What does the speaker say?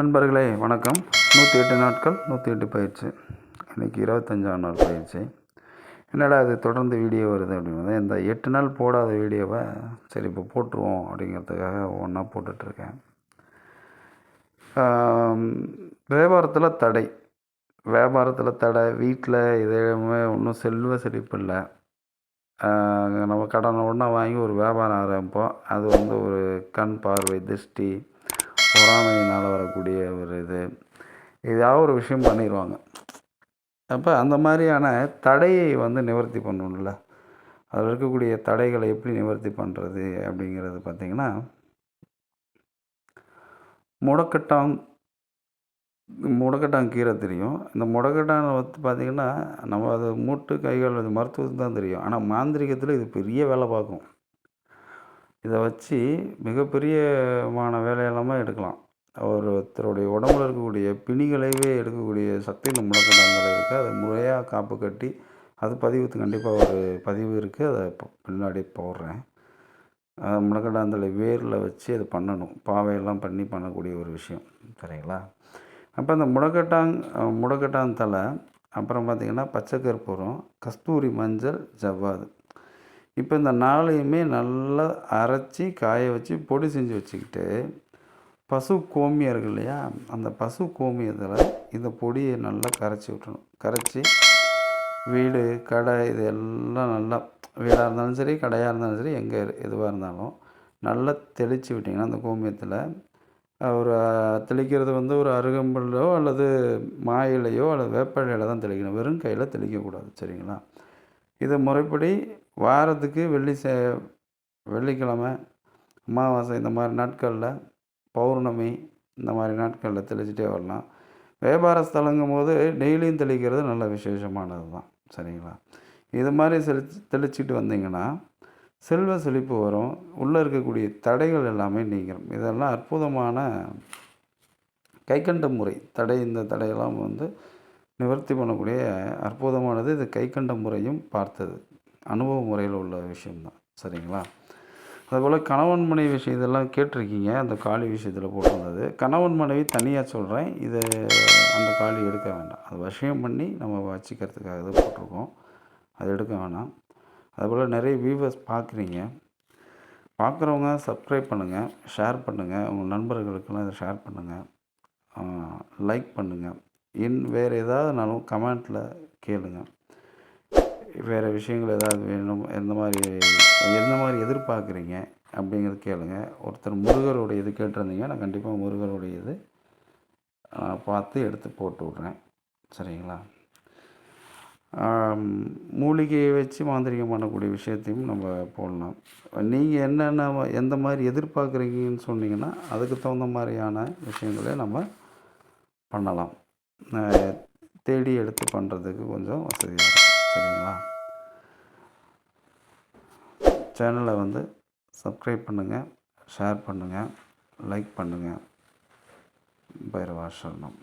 நண்பர்களே வணக்கம். நூற்றி எட்டு நாட்கள் நூற்றி எட்டு பயிற்சி. இன்றைக்கி இருபத்தஞ்சாம் நாள் பயிற்சி. என்னடா அது தொடர்ந்து வீடியோ வருது அப்படிங்கிறது இந்த எட்டு நாள் போடாத வீடியோவை சரி இப்போ போட்டுருவோம் அப்படிங்கிறதுக்காக ஒன்றா போட்டுட்ருக்கேன். வியாபாரத்தில் தடை. வியாபாரத்தில் தடை வீட்டில் இதையுமே ஒன்றும் செல்வ செழிப்பு இல்லை. நம்ம கடனை ஒன்றா வாங்கி ஒரு வியாபாரம் ஆரம்பிப்போம். அது வந்து ஒரு கண் பார்வை திருஷ்டி பொறாமையினால் வரக்கூடிய ஒரு இது. ஏதாவது ஒரு விஷயம் பண்ணிடுவாங்க அப்போ அந்த மாதிரியான தடையை வந்து நிவர்த்தி பண்ணணும்ல. அதில் இருக்கக்கூடிய தடைகளை எப்படி நிவர்த்தி பண்ணுறது அப்படிங்கிறது பார்த்திங்கன்னா முடக்கட்டான் முடக்கட்டான் கீரை தெரியும். இந்த முடக்கட்டான் வந்து பார்த்திங்கன்னா நம்ம அது மூட்டு கைகள் இது மருத்துவத்துக்கு தான் தெரியும். ஆனால் மாந்திரிகத்தில் இது பெரிய வேலை பார்க்கும். இதை வச்சு மிகப்பெரியமான வேலையெல்லாமே எடுக்கலாம். ஒருத்தருடைய உடம்புல இருக்கக்கூடிய பிணிகளைவே எடுக்கக்கூடிய சக்தி இந்த இருக்குது அதை முறையாக காப்பு கட்டி அது பதிவுக்கு கண்டிப்பாக ஒரு பதிவு இருக்குது அதை பின்னாடி போடுறேன். அது முடக்கட்டாந்தலை வேரில் வச்சு அதை பண்ணணும். பாவையெல்லாம் பண்ணி பண்ணக்கூடிய ஒரு விஷயம். சரிங்களா? அப்போ இந்த முடக்கட்டாங் அஹ் அப்புறம் பார்த்திங்கன்னா பச்சை கற்பூரம் கஸ்தூரி மஞ்சள் ஜவ்வாது. இப்போ இந்த நாளையுமே நல்லா அரைச்சி காய வச்சு பொடி செஞ்சு வச்சுக்கிட்டு பசு கோமியம் இருக்கு இல்லையா? அந்த பசு கோமியத்தில் இந்த பொடியை நல்லா கரைச்சி விட்டணும். கரைச்சி வீடு கடை இது எல்லாம் நல்லா வீடாக இருந்தாலும் சரி கடையாக இருந்தாலும் சரி எங்கே எதுவாக இருந்தாலும் நல்லா தெளித்து விட்டிங்கன்னா அந்த கோமியத்தில் ஒரு தெளிக்கிறது வந்து ஒரு அருகம்புல்லோ அல்லது மாயிலையோ அல்லது வேப்ப இலையில தான் தெளிக்கணும். வெறும் கையில் தெளிக்கக்கூடாது. சரிங்களா? இதை முறைப்படி வாரத்துக்கு வெள்ளி சே வெள்ளிக்கிழமை அமாவாசை இந்த மாதிரி நாட்களில் பௌர்ணமி இந்த மாதிரி நாட்களில் தெளிச்சிட்டே வரலாம். வியாபார ஸ்தலங்கும் போது டெய்லியும் தெளிக்கிறது நல்ல விசேஷமானது தான். சரிங்களா? இது மாதிரி செலி தெளிச்சிட்டு வந்தீங்கன்னா செல்வ செழிப்பு வரும். உள்ளே இருக்கக்கூடிய தடைகள் எல்லாமே நீங்கும் இதெல்லாம் அற்புதமான கைக்கண்ட முறை. தடை இந்த தடையெல்லாம் வந்து நிவர்த்தி பண்ணக்கூடிய அற்புதமானது இது கைக்கண்ட முறையும் பார்த்தது. அனுபவ முறையில் உள்ள விஷயம்தான். சரிங்களா? அதுபோல் கணவன் மனைவி விஷயம் இதெல்லாம் கேட்டிருக்கீங்க. அந்த காளி விஷயத்தில் போட்டிருந்தது. கணவன் மனைவி தனியாக சொல்கிறேன் இது அந்த காளி எடுக்க வேண்டாம். அது விஷயம் பண்ணி நம்ம வச்சுக்கிறதுக்காக தான் போட்டிருக்கோம். அது எடுக்க வேணாம். அதுபோல் நிறைய வியூவர்ஸ் பார்க்குறீங்க. பார்க்குறவங்க சப்ஸ்கிரைப் பண்ணுங்கள் ஷேர் பண்ணுங்கள் உங்கள் நண்பர்களுக்கெல்லாம் இதை ஷேர் பண்ணுங்கள் லைக் பண்ணுங்கள் இன் வேறு ஏதாவதுனாலும் கமெண்ட்டில் கேளுங்க. வேறு விஷயங்கள் ஏதாவது வேணும் எந்த மாதிரி எந்த மாதிரி எதிர்பார்க்குறீங்க அப்படிங்கிறது கேளுங்க. ஒருத்தர் முருகருடைய இது கேட்டிருந்தீங்க நான் கண்டிப்பாக முருகருடைய இது நான் பார்த்து எடுத்து போட்டு விட்றேன். சரிங்களா? மூலிகையை வச்சு மாந்திரிகம் பண்ணக்கூடிய விஷயத்தையும் நம்ம போடலாம். நீங்கள் என்னென்ன எந்த மாதிரி எதிர்பார்க்குறீங்கன்னு சொன்னீங்கன்னா அதுக்கு தகுந்த மாதிரியான விஷயங்களே நம்ம பண்ணலாம். தேடி எடுத்து பண்ணுறதுக்கு கொஞ்சம் வசதியாக இருக்கும். சரிங்களா? சேனலை வந்து சப்ஸ்கிரைப் பண்ணுங்கள் ஷேர் பண்ணுங்கள் லைக் பண்ணுங்கள் பைரவாசரணம்